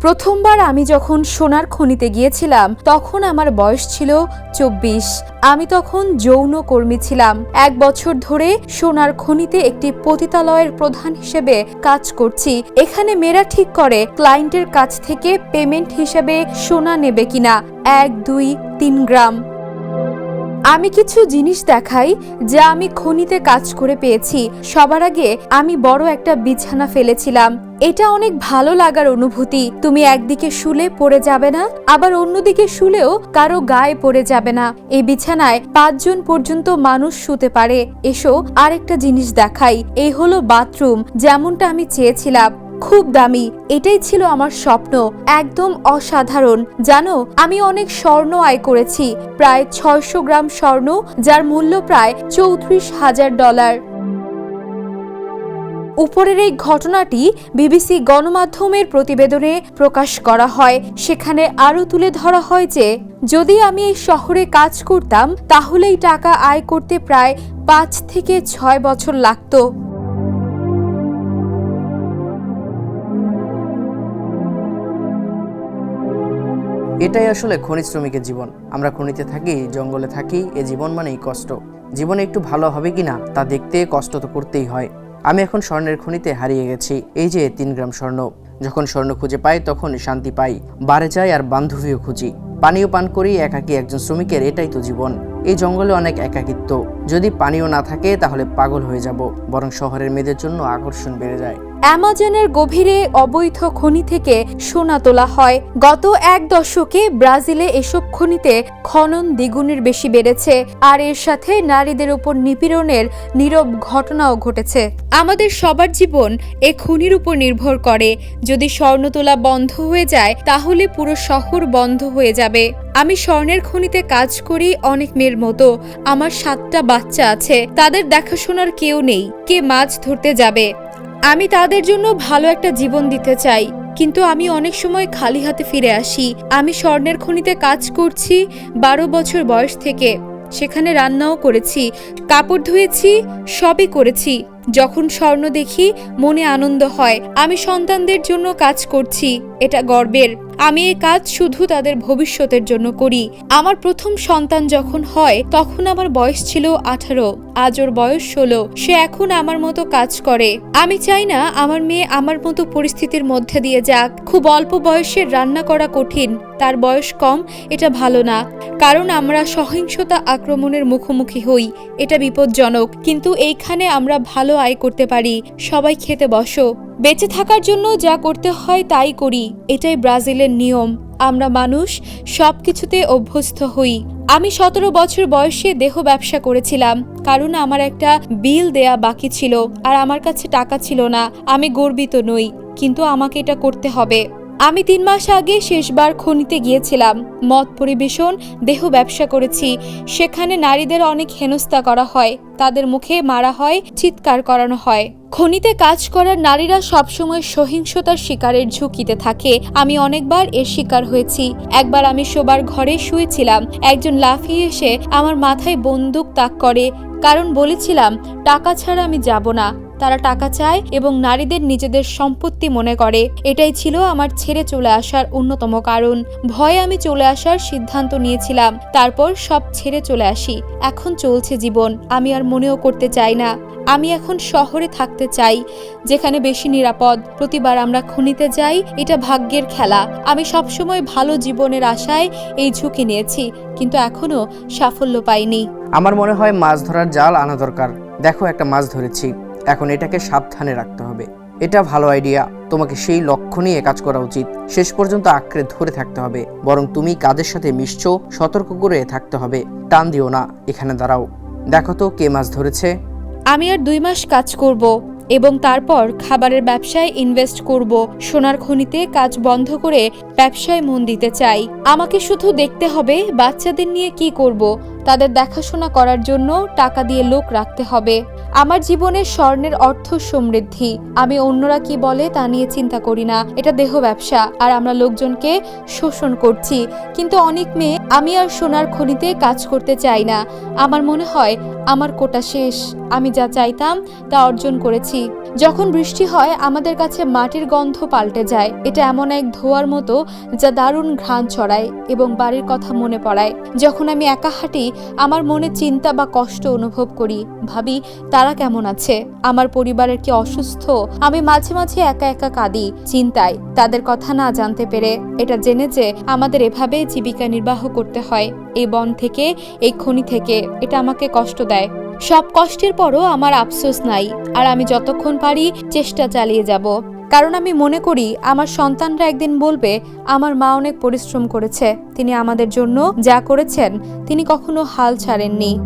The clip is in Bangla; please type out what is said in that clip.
প্রথমবার আমি যখন সোনার খনিতে গিয়েছিলাম, তখন আমার বয়স ছিল চব্বিশ। আমি তখন যৌন কর্মী ছিলাম। এক বছর ধরে সোনার খনিতে একটি পতিতালয়ের প্রধান হিসেবে কাজ করছি। এখানে মেয়েরা ঠিক করে, ক্লায়েন্টের কাছ থেকে পেমেন্ট হিসেবে সোনা নেবে কিনা। এক, দুই, তিন গ্রাম। আমি কিছু জিনিস দেখাই যা আমি খনিতে কাজ করে পেয়েছি। সবার আগে আমি বড় একটা বিছানা ফেলেছিলাম। এটা অনেক ভালো লাগার অনুভূতি। তুমি একদিকে শুলে পড়ে যাবে না, আবার অন্যদিকে শুলেও কারও গায়ে পড়ে যাবে না। এই বিছানায় পাঁচজন পর্যন্ত মানুষ শুতে পারে। এসো আরেকটা জিনিস দেখাই। এই হলো বাথরুম, যেমনটা আমি চেয়েছিলাম। খুব দামি। এটাই ছিল আমার স্বপ্ন। একদম অসাধারণ। জানো, আমি অনেক স্বর্ণ আয় করেছি। প্রায় ছয়শো গ্রাম স্বর্ণ, যার মূল্য প্রায় চৌত্রিশ হাজার ডলার। উপরের এই ঘটনাটি বিবিসি গণমাধ্যমের প্রতিবেদনে প্রকাশ করা হয়। সেখানে আরও তুলে ধরা হয় যে, যদি আমি এই শহরে কাজ করতাম, তাহলেই টাকা আয় করতে প্রায় পাঁচ থেকে ছয় বছর লাগতো। এটাই আসলে খনিজ শ্রমিকের জীবন। আমরা খনিতে থাকি, জঙ্গলে থাকি, এ জীবন মানেই কষ্ট। জীবনে একটু ভালো হবে কিনা, তা দেখতে কষ্ট তো করতেই হয়। আমি এখন স্বর্ণের খনিতে হারিয়ে গেছি। এই যে তিন গ্রাম স্বর্ণ। যখন স্বর্ণ খুঁজে পাই, তখন শান্তি পাই। বারে যাই আর বান্ধবীও খুঁজি। পানীয় পান করি, একাকী একজন শ্রমিকের, এটাই তো জীবন। এই জঙ্গলে অনেক একাকিত্ব। যদি পানীয় না থাকে, তাহলে পাগল হয়ে যাব। বরং শহরের মেয়েদের জন্য আকর্ষণ বেড়ে যায়। অ্যামাজনের গভীরে অবৈধ খনি থেকে সোনা তোলা হয়। গত এক দশকে ব্রাজিলে এসব খনিতে খনন দ্বিগুণের বেশি বেড়েছে, আর এর সাথে নারীদের উপর নিপীড়নের নীরব ঘটনাও ঘটেছে। আমাদের সবার জীবন এ খনির উপর নির্ভর করে। যদি স্বর্ণ তোলা বন্ধ হয়ে যায়, তাহলে পুরো শহর বন্ধ হয়ে যাবে। আমি স্বর্ণের খনিতে কাজ করি অনেক মেয়ের মতো। আমার সাতটা বাচ্চা আছে। তাদের দেখাশোনার কেউ নেই। কে মাছ ধরতে যাবে? আমি তাদের জন্য ভালো একটা জীবন দিতে চাই, কিন্তু আমি অনেক সময় খালি হাতে ফিরে আসি। আমি স্বর্ণের খনিতে কাজ করছি বারো বছর বয়স থেকে। সেখানে রান্নাও করেছি, কাপড় ধুয়েছি, সবই করেছি। যখন স্বর্ণ দেখি, মনে আনন্দ হয়। আমি সন্তানদের জন্য কাজ করছি, এটা গর্বের। আমি এই কাজ শুধু তাদের ভবিষ্যতের জন্য করি। আমার প্রথম সন্তান যখন হয়, তখন আমার বয়স ছিল আঠারো, আজ ওর বয়স ষোলো। সে এখন আমার মতো কাজ করে। আমি চাই না আমার মেয়ে আমার মতো পরিস্থিতির মধ্যে দিয়ে যাক। খুব অল্প বয়সে রান্না করা কঠিন, তার বয়স কম, এটা ভালো না। কারণ আমরা সহিংসতা আক্রমণের মুখোমুখি হই, এটা বিপজ্জনক। কিন্তু এইখানে আমরা ভালো আয় করতে পারি। সবাই খেতে বসো। বেঁচে থাকার জন্য যা করতে হয় তাই করি। এটাই ব্রাজিলের নিয়ম। আমরা মানুষ সব কিছুতে অভ্যস্ত হই। আমি সতেরো বছর বয়সে দেহ ব্যবসা করেছিলাম। কারণ আমার একটা বিল দেয়া বাকি ছিল। আর আমার কাছে টাকা ছিল না। আমি গর্বিত নই। কিন্তু আমাকে এটা করতে হবে। আমি তিন মাস আগে শেষবার খনিতে গিয়েছিলাম। মদ পরিবেশন, দেহ ব্যবসা করেছি। সেখানে নারীদের অনেক হেনস্থা করা হয়। তাদের মুখে মারা হয়, চিৎকার করানো হয়। খনিতে কাজ করার নারীরা সবসময় সহিংসতার শিকারের ঝুঁকিতে থাকে। আমি অনেকবার এর শিকার হয়েছি। একবার আমি শোবার ঘরে শুয়েছিলাম। একজন লাফিয়ে এসে আমার মাথায় বন্দুক তাক করে। কারণ বলেছিলাম, টাকা ছাড়া আমি যাব না। তারা টাকা চায় এবং নারীদের নিজেদের সম্পত্তি মনে করে। এটাই ছিল আমার ছেড়ে চলে আসার অন্যতম কারণ। ভয়ে আমি চলে আসার সিদ্ধান্ত নিয়েছিলাম। তারপর সব ছেড়ে চলে আসি। এখন চলছে জীবন। আমি আর মনেও করতে চাই না। আমি এখন শহরে থাকতে চাই, যেখানে বেশি নিরাপদ। প্রতিবার আমরা খনিতে যাই, এটা ভাগ্যের খেলা। আমি সবসময় ভালো জীবনের আশায় এই ঝুঁকি নিয়েছি, কিন্তু এখনও সাফল্য পাইনি। আমার মনে হয় মাছ ধরার জাল আনা দরকার। দেখো একটা মাছ ধরেছি। এখন এটাকে সাবধানে রাখতে হবে। এটা ভালো আইডিয়া। তোমাকে সেই লক্ষ্য নিয়ে কাজ করা উচিত। শেষ পর্যন্ত আঁকড়ে ধরে থাকতে হবে। বরং তুমি কাদের সাথে মিশছো, সতর্ক করে থাকতে হবে। টান দিও না। এখানে দাঁড়াও। দেখো তো কে মাছ ধরেছে। আমি আর দুই মাস কাজ করব এবং তারপর খাবারের ব্যবসায় ইনভেস্ট করব। সোনার খনিতে কাজ বন্ধ করে ব্যবসায় মন দিতে চাই। আমাকে শুধু দেখতে হবে বাচ্চাদের নিয়ে কি করব। তাদের দেখাশোনা করার জন্য টাকা দিয়ে লোক রাখতে হবে। আমার জীবনের স্বর্ণের অর্থ সমৃদ্ধি। আমি অন্যরা কি বলে তা নিয়ে চিন্তা করি না। এটা দেহ ব্যবসা। আর আমরা লোকজনকে শোষণ করছি। কিন্তু অনেক মেয়ে আমি আর সোনার খনিতে কাজ করতে চাই না। আমার মনে হয় আমার কোটা শেষ। আমি যা চাইতাম তা অর্জন করেছি। যখন বৃষ্টি হয়, আমাদের কাছে মাটির গন্ধ পাল্টে যায়। এটা এমন এক ধোয়ার মতো যা দারুণ ঘ্রাণ ছড়ায় এবং বাড়ির কথা মনে পড়ায়। যখন আমি একা হাঁটি, আমার মনে চিন্তা বা কষ্ট অনুভব করি। ভাবি, তারা কেমন আছে? আমার পরিবারের কি অসুস্থ? আমি মাঝে মাঝে একা একা কাঁদি, চিন্তায়। তাদের কথা না জানতে পেরে এটা জেনে যে আমাদের এভাবে জীবিকা নির্বাহ করতে হয়। এই বন থেকে, এই খনি থেকে, এটা আমাকে কষ্ট দেয়। সব কষ্টের পরও আমার আফসোস নাই, আর আমি যতক্ষণ পারি চেষ্টা চালিয়ে যাব। কারণ আমি মনে করি, আমার সন্তানরা একদিন বলবে, আমার মা অনেক পরিশ্রম করেছে, তিনি আমাদের জন্য যা করেছেন, তিনি কখনো হাল ছাড়েননি।